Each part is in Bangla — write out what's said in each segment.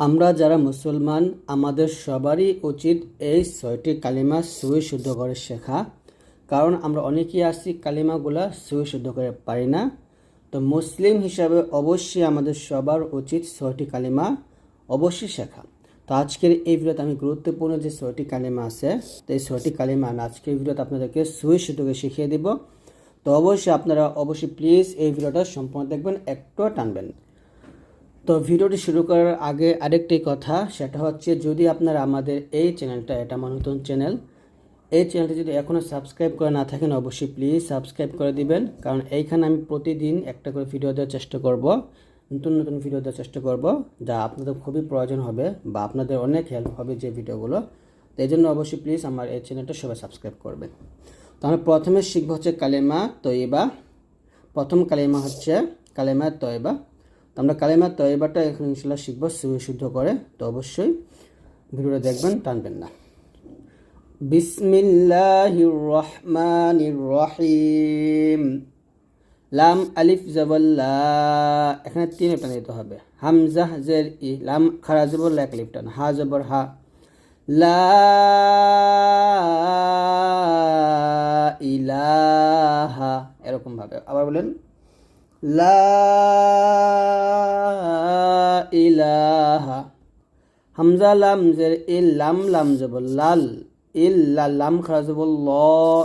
আমরা যারা মুসলমান, আমাদের সবারই উচিত এই ছয়টি কালিমা সুই শুদ্ধ করে শেখা। কারণ আমরা অনেকেই আছি, কালিমাগুলা সুই শুদ্ধ করে পারি না। তো মুসলিম হিসাবে অবশ্যই আমাদের সবার উচিত ছয়টি কালিমা অবশ্যই শেখা। তো আজকের এই ভিডিওতে আমি গুরুত্বপূর্ণ যে ছয়টি কালিমা আছে, তো এই ছয়টি কালিমা আমি আজকের ভিডিওতে আপনাদেরকে সুই শুদ্ধ করে শিখিয়ে দিব। তো অবশ্যই আপনারা অবশ্যই প্লিজ এই ভিডিওটা সম্পূর্ণ দেখবেন একটু টানবেন। তো ভিডিওটি শুরু করার আগে আরেকটি কথা, সেটা হচ্ছে যদি আপনারা আমাদের এই চ্যানেলটা, এটা আমার নতুন চ্যানেল, এই চ্যানেলটি যদি এখনও সাবস্ক্রাইব করে না থাকেন, অবশ্যই প্লিজ সাবস্ক্রাইব করে দিবেন, কারণ এইখানে আমি প্রতিদিন একটা করে ভিডিও দেওয়ার চেষ্টা করব, নতুন নতুন ভিডিও দেওয়ার চেষ্টা করব, যা আপনাদের খুবই প্রয়োজন হবে বা আপনাদের অনেক হেল্প হবে যে ভিডিওগুলো তো এই জন্য অবশ্যই প্লিজ আমার এই চ্যানেলটা সবাই সাবস্ক্রাইব করবেন। তো আমরা প্রথমে শিখব হচ্ছে কালেমা তৈবা। প্রথম কালেমা হচ্ছে কালেমা তয়বা তো আমরা কালেমা তয়বাটা এখন ইনশাল্লাহ শিখব শুদ্ধ করে, তো অবশ্যই ভিডিওটা দেখবেন, টানবেন না। বিসমিল্লাহির রহমানির রহিম। লাম আলিফ জবল্লা এখানে তিন টান দিতে হবে। হামজা, জের, ই, লাম, খারা জবর এক লিফ টান। হা, জবর, হা। লা ইলাহা এরকম ভাবে আবার বলেন ইলাহা। হামজা লাম জের ইল লাম লাম লাল ইল্লা লাম খারা ল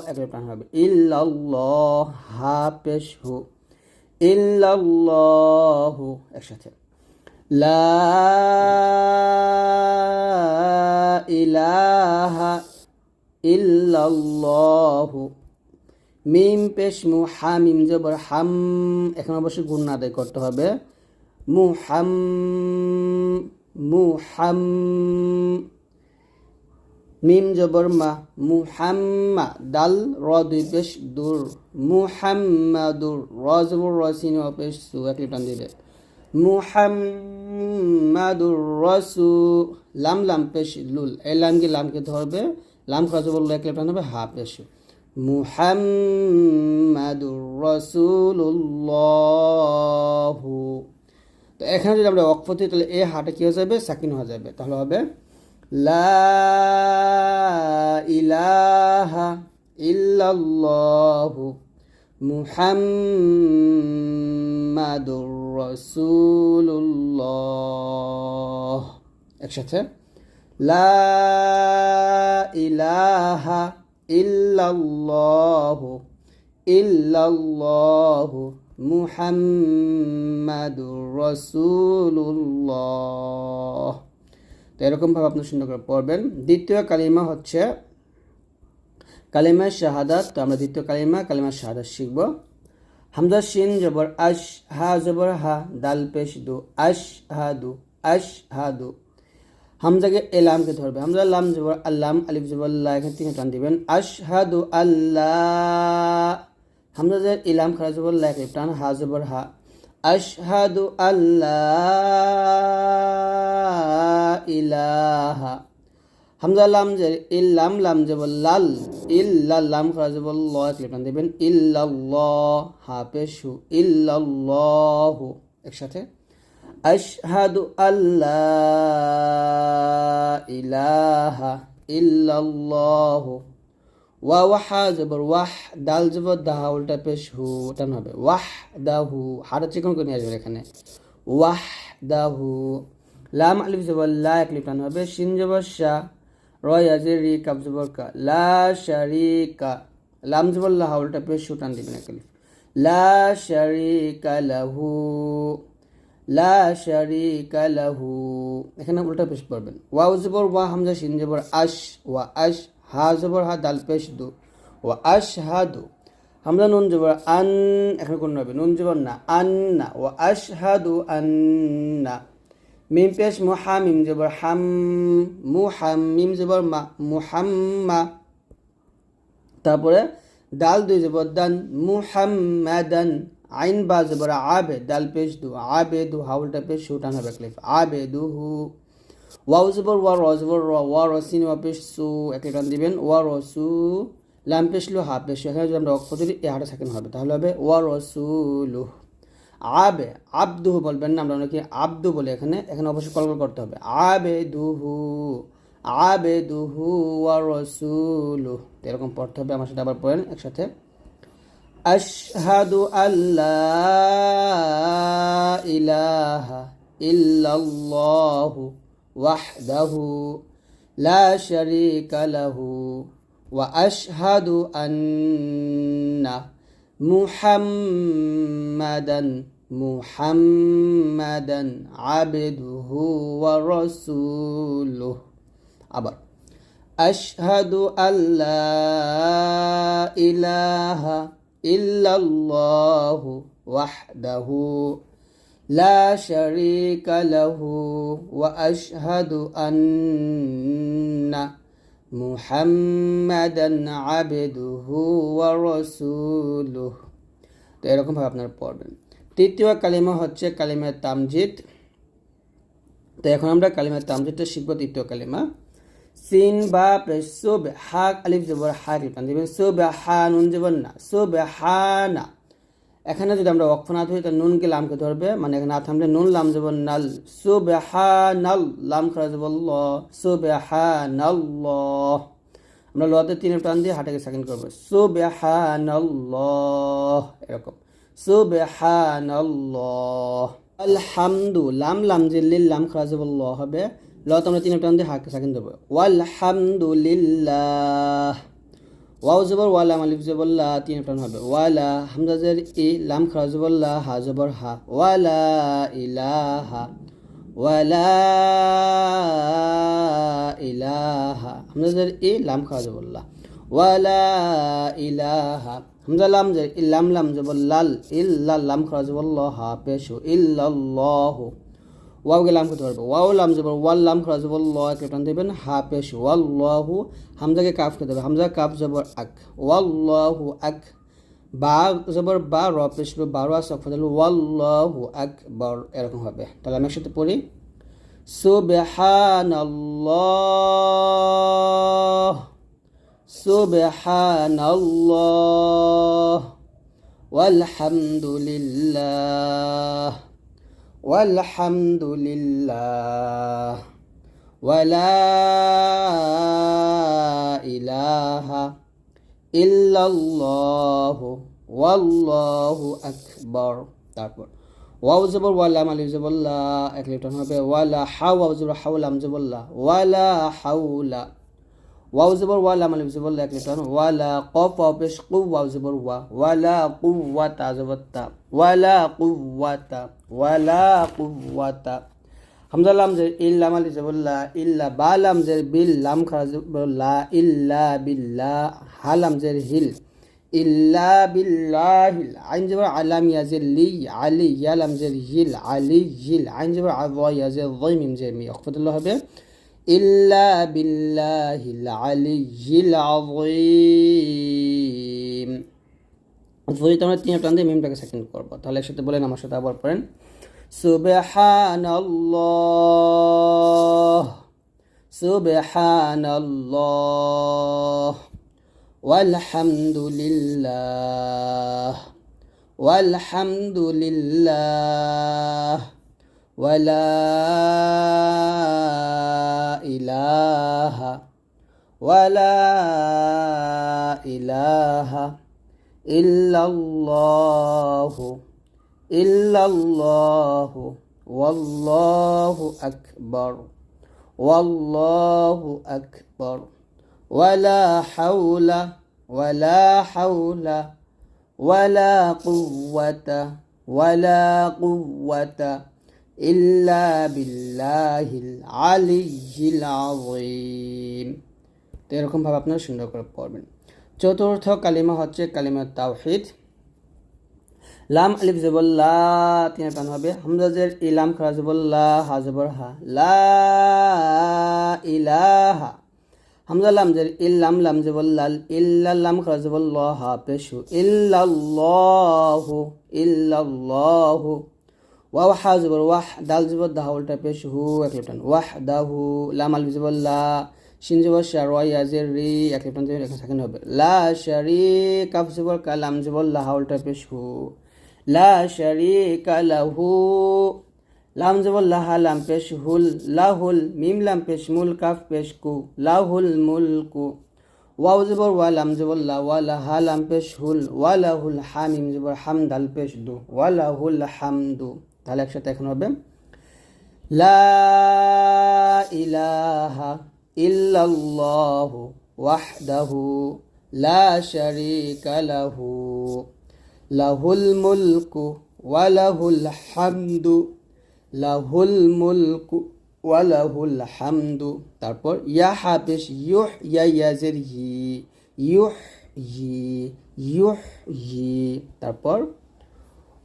এক লিফ টান হবে ইল্লাল্লাহ হা পেশ হু। ইল্লাল্লাহু একসাথে। লা ইলাহা মিম পেশ মু হা মিম জবর হাম, এখন অবশ্যই গুণ আদায় করতে হবে। মুহাম মুহাম মিম জবর মা মুহাম্মা দাল, র দুই পেশ দূর মুহাম্মাদুর র জবর রসিন পেশ সু, এক টান দিবে মুহাম্মাদুর রসু লাম লাম পেশ লুল, এই লামকে লামকে ধরবে, লাম খাজু বলল এক টান হবে হা পেশ মুহাম্মাদুর রসুল্লাহু তো এখানে যদি আমরা অক্ষ দিই তাহলে এ হাটা কি হয়ে যাবে? সাকিন হয়ে যাবে। তাহলে হবে, লা ইলাহা ইল্লাল্লাহু মুহাম্মাদুর রাসূলুল্লাহ। একসাথে, লা ইলাহা ইল্লাল্লাহু ইল্লাল্লাহু মুহাম্মাদুর রাসূলুল্লাহ। তো এরকমভাবে আপনি সুন্দর করে পড়বেন। দ্বিতীয় কালিমা হচ্ছে কালিমা শাহাদাত। তো আমরা দ্বিতীয় কালিমা কালিমা শাহাদাত শিখব। হামজা শিন জবর আশ হা জবর হা, দাল পেশ দু আশ হা দু আশ হা দু হামজাকে এলামকে ধরবে? হামজা লাম জবর আল্লাম, আলিফ, জবর আল্লাহ, এখানে তিন টান দিবেন। আশহাদু আল্লাহ হামজা জের ইলাম খারা জবর লা এক টান, হা, জবর, হা। আশহাদু আল্লাহ ইলাহা। হামজা লাম জের ইল্লাম লাম, জবর লাল, ইল্লা লাম খারা জবর ল টান দিবেন। ইল্লাল্লাহ হা পেশু ইল্লাল্লাহু। একসাথে। أشهد أن لا إله إلا الله ওয়া ওয়াহা জবর ওয়াহ দাল জবর দাহা উল্টা পেশ হু টান হবে ওয়াহ দাহু হাড়া চিকন করে নিয়ে আসবে এখানে ওয়াহ দাহু লাম আলিফ জবর লা এক লিপ টান হবে শিন জবর শাহ রয় আজের রি কাব জবর কা লা শারিকা লাম জবর লাহা উল্টা পেশ হু টান দিবেন এক লিফ লা শারিকা লাহু লা শারিকা লাহু। এখানে উল্টা পেশ করবেন। ওয়াও জবর ওয়া হামজা, শিন জবর আশ, ওয়া আশ, হা জবর হা, দাল পেশ দু, ওয়া আশ, হা দু। হামজা, নুন জবর আন, এখানে কোন হবে? নুন জবর না, আন্না, ওয়া আশ, হা দু, আন্না। মিম পেশ মুহা মিম জবর হাম মুহাম মিম জবর মা মুহাম্মা তারপরে দাল দুই জবর দান মুহাম্মাদান আইন বা জবর আবে দাল পেশ দু আবে দু হাউলটা পেশ শুটান হবে ক্লিফ আবে দু হু ওয়াও জবর ওয়া র জবর র ওয়া রসিন ওয়া পেশ সু এক টান দিবেন ওয়া রসু লাম পেশ লু হা পেশ এখানে যদি আমরা অক্ষ এ হাটা সেকেন্ড হবে তাহলে হবে ওয়া রসুলু আবে আব্দুহু বলবেন না আমরা অনেকে আব্দু বলে এখানে এখানে অবশ্যই কলকল করতে হবে আবে দুহু আবে দুহু ওয়া রসুলু এরকম পড়তে হবে আমার সাথে আবার পড়েন একসাথে أشهد أن لا إله إلا الله وحده لا شريك له وأشهد أن محمدا محمدا عبده ورسوله. عبر أشهد أن لا إله إلا ইল্লাল্লাহু ওয়াহদাহু লা শারীকা লাহু ওয়া আশহাদু আন্না মুহাম্মাদান আবদুহু আপনারা পড়বেন। তৃতীয় কালিমা হচ্ছে কালিমা তামজিদ। তো এখন আমরা কালিমা তামজিদটা শিখব তৃতীয় কালিমা। সিন বা সুব হাক আলিফ জবর হাক লিপান দিবেন সুব হা নুন জবর না সুব হা না এখানে যদি আমরা অক্ষ না ধরি, তাহলে নুনকে লামকে ধরবে? মানে এখানে না থামলে নুন লাম জবর নাল। সুব হা নাল লাম খরা জবর ল। সুব হা নাল আমরা লতে তিনের টান দিয়ে হাটাকে সেকেন্ড করব। সুব হা নাল এরকম। সুব হা নাল আলহামদু, লাম লাম জিল্লিল লাম খরা জবর ল হবে। লত আমরা তিনের টান দিয়ে হাকে সেকেন্ড দেবো ওয়ালহামদুলিল্লাহ ওয়াও জবর ওয়ালা মালিফ জবল্লা তিন টান হবে ওয়ালা হামজাজের ই লাম খরা জবল্লা হা জবর হা ওয়ালা ইলাহা ওয়ালা ইলাহা হামজাজের ই লাম খরা জবল্লা ওয়ালা ইলাহা হামজা লাম জের ই লাম লাম জবর লাল ইল্লা লাম খরা জবল্লা হা পেশু ইল্লাল্লাহু ওয়াও লাম করতে পারব ওয়াও লাম জবর ওয়াল লাম খরা জবর ল কে টান দেবেন হা পেশ ওয়াল্লাহু, হামজাকে কাফ করতে হবে হামজা কাফ জবর আক, ওয়াল্লাহু আক, বা জবর বা র, পেশ বারো আসক ফজল, ওয়াল্লাহু আকবার, এরকম হবে। তাহলে আমি একসাথে পড়ি। সুবহানাল্লাহ সুবহানাল্লাহ, ওয়ালহামদুলিল্লাহ। والحمد لله ولا إله إلا الله والله أكبر তারপর ওয়াও জবর ওয়ালা মালিফ জবল্লা এক লিটন হবে ওয়ালা হাউ ওয়াও জবর হাউলাম জবল্লা ওয়ালা হাউলা ওয়াও জবর ওয়ালা মালিফ জবল্লা এক লিটন ওয়ালা কফ ওয়াও পেশ কু ওয়াও জবর ওয়া ওয়ালা কুওয়াতা জবত্তা ওয়ালা কুওয়াতা ওয়ালা কুওয়াতা হামজা লাম জের ইল্লা মালি জবল্লা ইল্লা বা লাম জের বিল লাম খারা জবল্লা ইল্লা বিল্লা হালাম জের হিল ইল্লা বিল্লাহিল আইন জবর আলাম ইয়াজিল লি আলি ইয়ালাম জের হিল আলি হিল আইন জবর আযা ইয়াজিল যাই মিম জের মি অখফতুল্লাহ হবে ইল্লা বিল্লাহিল আলিয়্যিল আযীম। যদি তোমরা তিন টান দিয়ে মিমটাকে সেকেন্ড করব, তাহলে একসাথে বলেন, আমার সাথে আবার পড়েন। সুবহানাল্লাহ সুবহানাল্লাহ walhamdulillah walhamdulillah ولا إله ولا إله إلا الله إلا الله والله أكبر والله أكبر ولا حول ولا حول ولا قوة ولا قوة ইল্লা বিল্লাহিল আলিহিল আজিম তো এরকমভাবে আপনারা সুন্দর করে পড়বেন। চতুর্থ কালিমা হচ্ছে কালিমা তাওহিদ। লাম আলিফ জবল্লা তিন পান হবে হামজাজের ইলাম খাজবল্লা হাজবর হা লা ইলাহা। হামজা লাম জের ইল্লাম লাম জবল্লাল ইল্লাল্লাম খাজবল্লা হা পেশু। ইল্লাল্লাহু ইল্লাল্লাহু। ওয়াও হা জবর ওয়াহ দাল জবর দা উল্টা পেশ হু এক লিপটান ওয়াহ দাহু লাম আলিফ জবল্লা শিন জবর শার ওয়া ইয়াজের রি এক লিপটান এখানে সেকেন্ড হবে লা শারি কাফ জবর কালাম জবর লা উল্টা পেশ হু লা শারিকা লাহু লাম জবর লাহা লাম পেশ হুল লাহুল মিম লাম পেশ মুল কাফ পেশ কু লাহুল মুলকু ওয়াও জবর ওয়া লাম জবর লা ওয়া লাহা লাম পেশ হুল ওয়া লাহুল হা মিম জবর হাম দাল পেশ দু ওয়া লাহুল হামদু তাহলে একসাথে এখন হবে। লা ইলাহা ইল্লাল্লাহু ওয়াহদাহু লা শারীকা লাহু। লাহুল মুলকু ওয়া লাহুল হামদু। লাহুল মুলকু তারপর ইয়া হাফেশ ইউহ ইয়া ইয়াজের, হি, ইউহ হি, ইউহ তারপর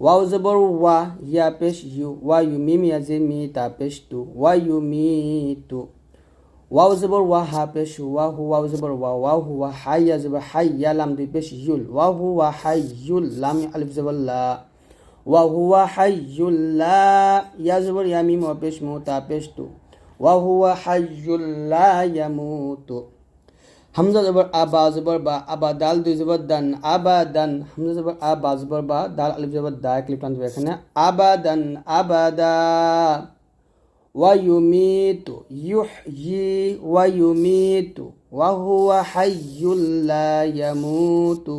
ওয়াও জবর ওয়া ইয়া পেশ ইউ ওয়া ইউ মিম ইয়াজে মি তা পেশ তু ওয়া ইউ মি তু ওয়াও জবর ওয়া হা পেশ ওয়া হু ওয়াও জবর ওয়া ওয়া হু ওয়া হাই ইয়া জবর হাই ইয়া লাম দুই পেশ ইউল ওয়া হু ওয়া হাই ইউল লাম আলিফ জবর লা ওয়া হুয়া হাইয়ুল লা ইয়া জবর ইয়া মিম ওয়া পেশ মু তা পেশ তু ওয়া হুয়া হাইয়ুল লা ইয়ামুতু হামজা জবর আবা জবর বা আবা দাল দুই জবর দান আবাদান হামজা জবর আবা জবর বা দাল আলিফ জবর দা ক্লিপ টানবে এখানে আবাদান আবাদা ওয়া ইউমিতু ইউহয়ি ওয়া ইউমিতু ওয়া হুয়া হাইয়ুল লা ইয়ামুতু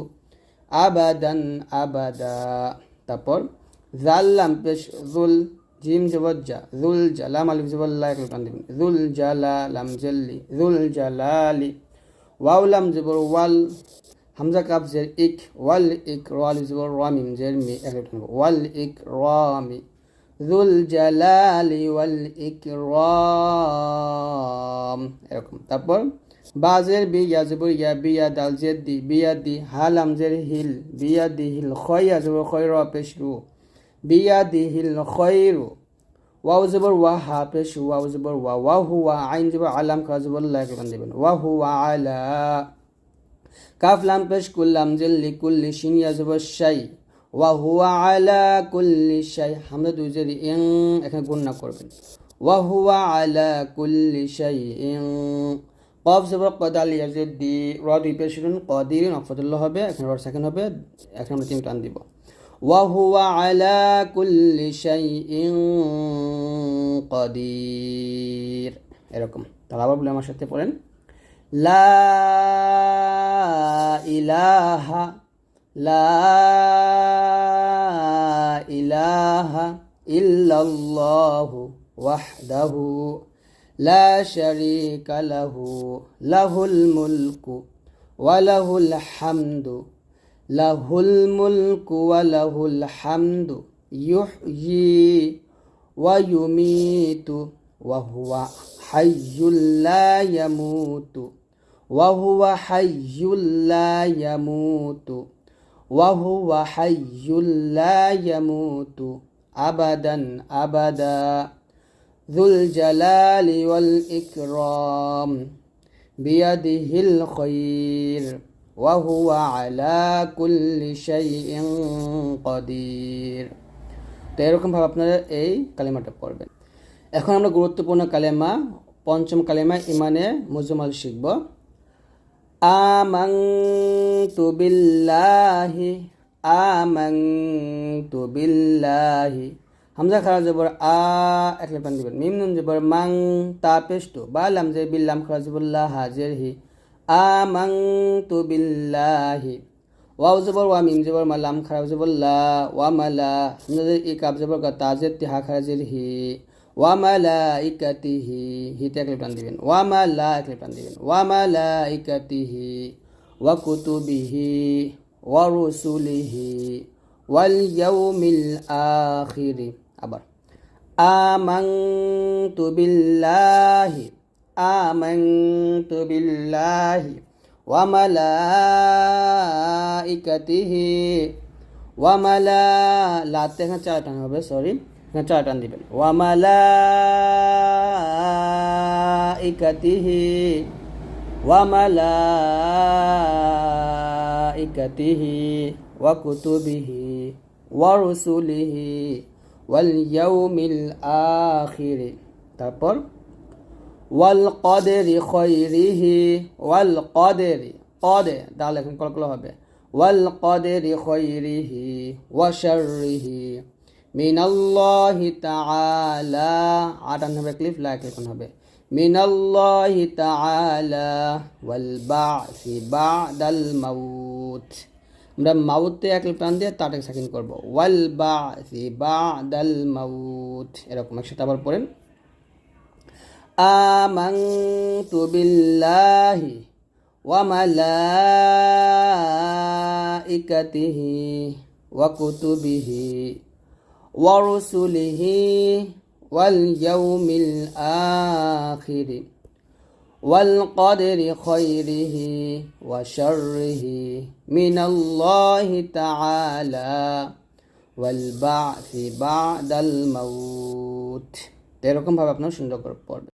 আবাদান আবাদা তারপর জাল্লাম পেশ জুল জিম জবজ্জা জুল জালাম আলিফ জবল্লা এক টান দিবেন জুল জালা লাম জল্লি জুল জালালি ওয়াও লাম জবর ওয়াল হামজা কাপ জের ইক ওয়াল ইক রাল জবর রামিম জের মি ওয়াল ইক রামি জুল জালালি ওয়াল ইক রাম এরকম তারপর বাজের বি ইয়াজবুর ইয়া বিয়া দাল জেদ দি বিয়া দি হালাম জের হিল বিয়া দি হিল খয় ইয়াজবুর খয় র বিয়া দি হিল খয়রু ওয়াও জবর ওয়া হা পেশু ওয়াও জবর ওয়া ওয়া হুয়া আইন জবর আলাম কা জবর লা কে দেবেন ওয়া হুয়া আলা কাফ লাম পেশ কুল্লাম জেল লি কুল্লি শিন ইয়াজবুর শাই ওয়া হুয়া আলা কুল্লি শাই হামদা দুই জের ইং এখানে গুণনা করবেন ওয়া হুয়া আলা কুল্লি শাই ইং কফ জবর কদাল ইয়াজের দি র দুই পেশ কদির হবে এখানে র সেকেন্ড হবে এখন আমরা তিন টান দিব وهو على كل شيء قدير এরকম তাহলে আবার বলে আমার সাথে পড়েন লা ইলাহা লা ইলাহা ইল্লাল্লাহু ওয়াহদাহু লা শারীকা লাহু লাহুল মুলকু ওয়া লাহুল হামদু লাহুল মুলকু ওয়া লাহুল হামদু ইউহয়ি ওয়া ইউমিতু ওয়া হুয়া হাইয়ুল লা ইয়ামুতু ওয়া হুয়া হাইয়ুল লা ইয়ামুতু ওয়া হুয়া হাইয়ুল লা ইয়ামুতু আবাদান আবাদা যুল জালালি ওয়াল ইকরাম বিয়াদিহিল খায়র وهو على كل شيء قدير তো এরকমভাবে আপনারা এই কালেমাটা পড়বেন এখন আমরা গুরুত্বপূর্ণ কালেমা পঞ্চম কালেমা ইমানে মুজমাল শিখব আমাং বিল্লাহি আমাং বিল্লাহি হামজা খারা জবর আ এক পান দিবেন মিম নুন জবর মাং তা পেস্টু বা লাম যে বিল্লাম খারা জবর লা হাজের হি আমাংতু বিল্লাহি। ওয়াও জবর, ওয়া মিম জবর মালাম খারাপ জবর ওয়া মালা হামজা ই কাব জবর, কা তাজের তিহা খারাজের হি ওয়া মালা ইকাতিহি হিতে এক টান দিবেন। ওয়া মালা এক টান দিবেন। ওয়া মালা ইকাতিহি ওয়া কুতুবিহি, ওয়া রুসুলিহি, ওয়াল ইয়াউমিল আখিরি। আবার আমাংতু বিল্লাহি। آمنت بالله وملائكته ওয়ামালা লাতে এখানে চার টান হবে সরি এখানে চার টান দিবেন ওয়ামালা ইকাতিহি ওয়ামালা ইকাতিহি ওয়া কুতুবিহি ওয়া রুসুলিহি ওয়াল ইয়াউমিল আখির তারপর ওয়াল কদেরি খৈরিহি, ওয়াল কদেরি, কদে দাল এখন কলকল হবে। ওয়াল কদেরি খৈরিহি ওয়াশারিহি মিনাল্লাহি তাআলা আটান হবে ক্লিফ লাইক এখন হবে। মিনাল্লাহি তাআলা ওয়াল বা'সি বা'দাল মাউত। আমরা মাউতে এক প্রাণ দিয়ে তাটাকে সাকিন করব। ওয়াল বা'সি বা'দাল মাউত। এরকম একসাথে আবার পড়েন। আমানতু বিল্লাহি ওয়া মালাইকাতিহি ওয়া কুতুবিহি ওয়া রুসুলিহি ওয়াল ইয়াউমিল আখির والقدر خيره وشره من الله تعالى والبعث بعد الموت এরকম ভাবে আপনার সুন্দর করে পড়বেন